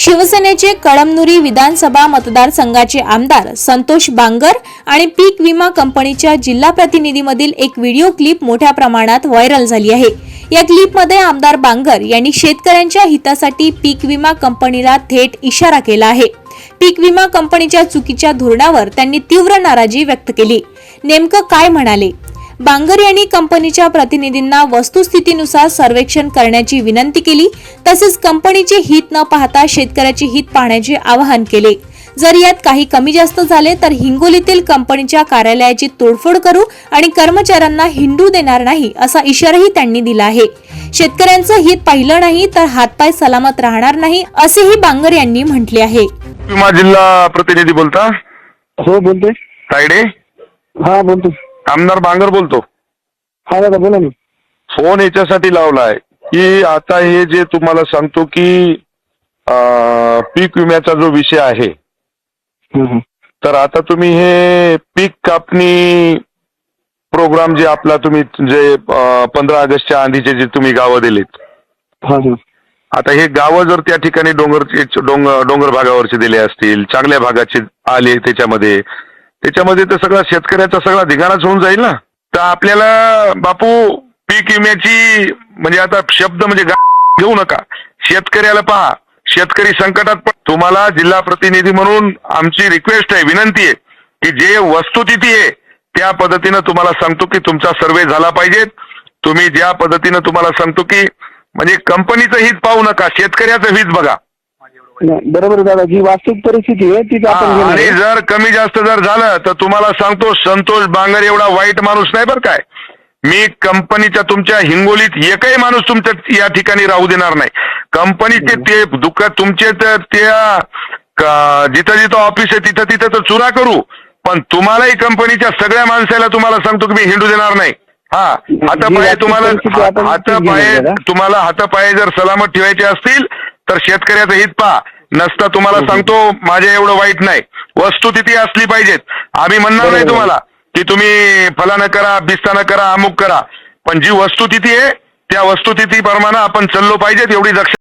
शिवसेनेचे कळमनुरी विधानसभा मतदारसंघाचे आमदार संतोष बांगर आणि पीक विमा कंपनीच्या जिल्हा प्रतिनिधीमधील एक व्हिडिओ क्लिप मोठ्या प्रमाणात व्हायरल झाली आहे. या क्लिपमध्ये आमदार बांगर यांनी शेतकऱ्यांच्या हितासाठी पीक विमा कंपनीला थेट इशारा केला आहे. पीक विमा कंपनीच्या चुकीच्या धोरणावर त्यांनी तीव्र नाराजी व्यक्त केली. नेमकं काय म्हणाले? बांगर यांनी कंपनीच्या प्रतिनिधींना वस्तुस्थितीनुसार सर्वेक्षण करण्याची विनंती केली. तसेच कंपनीचे हित न पाहता शेतकऱ्याचे हित पाहण्याचे आवाहन केले. जर यात काही कमी जास्त झाले तर हिंगोलीतील कंपनीच्या कार्यालयाची तोडफोड करू आणि कर्मचाऱ्यांना हिंडू देणार नाही असा इशाराही त्यांनी दिला आहे. शेतकऱ्यांचं हित पाहिलं नाही तर हातपाय सलामत राहणार नाही असेही बांगर यांनी म्हटले आहे. विमा जिल्हा प्रतिनिधी बोलता? हो बोलतोय. तायडे? हा बोलतो आमदार बांगर बोलतो. हा दादा बोला ना. फोन याच्यासाठी लावलाय की आता हे जे तुम्हाला सांगतो की अं, पीक विम्याचा जो विषय आहे. तर आता तुम्ही हे पीक कापणी प्रोग्राम जे आपला तुम्ही जे पंधरा ऑगस्टच्या आधीचे जे तुम्ही गावं दिलीत. हा हा. आता हे गावं जर त्या ठिकाणी डोंगरचे डोंगर डोंगर भागावरचे दिले असतील चांगल्या भागाचे आले त्याच्यामध्ये त्याच्यामध्ये तर सगळा शेतकऱ्याचा सगळा धिगाणाच होऊन जाईल ना? तर आपल्याला बापू पीक विम्याची म्हणजे आता शब्द म्हणजे घेऊ नका. शेतकऱ्याला पहा. शेतकरी संकटात पण तुम्हाला जिल्हा प्रतिनिधी म्हणून आमची रिक्वेस्ट आहे विनंती आहे की जे वस्तुस्थिती आहे त्या पद्धतीनं तुम्हाला सांगतो की तुमचा सर्वे झाला पाहिजे. तुम्ही ज्या पद्धतीनं तुम्हाला सांगतो की म्हणजे कंपनीचं हित पाहू नका शेतकऱ्याचं हित बघा. नाही, बरोबर आहे दादा. जी वास्तविक परिस्थिती आहे तीच आपण हा, घेणार आणि आहे. जर कमी जास्त जर झालं तर तुम्हाला सांगतो संतोष बांगर एवढा वाईट माणूस नाही बरं काय. मी कंपनीच्या तुमच्या हिंगोलीत एकही माणूस तुमच्या या ठिकाणी राहू देणार नाही. कंपनीचे ते दुःख तुमचे तर त्या क- जिथं जिथं ऑफिस आहे तिथं तिथं तर चुरा करू. पण तुम्हालाही कंपनीच्या सगळ्या माणसाला तुम्हाला सांगतो की मी हिंडू देणार नाही. हा हातापाये तुम्हाला हातापाये. तुम्हाला हातापाये जर सलामत ठेवायचे असतील तर शेतकऱ्याचं हित पहा. नसता तुम्हाला सांगतो माझ्या एवढं वाईट नाही. वस्तुस्थिती असली पाहिजेत. आम्ही म्हणणार नाही. तुम्हाला की तुम्ही फलानं करा बिस्तानं करा अमुक करा. पण जी वस्तुस्थिती आहे त्या वस्तुस्थिती प्रमाणे आपण चाललो पाहिजेत एवढी लक्ष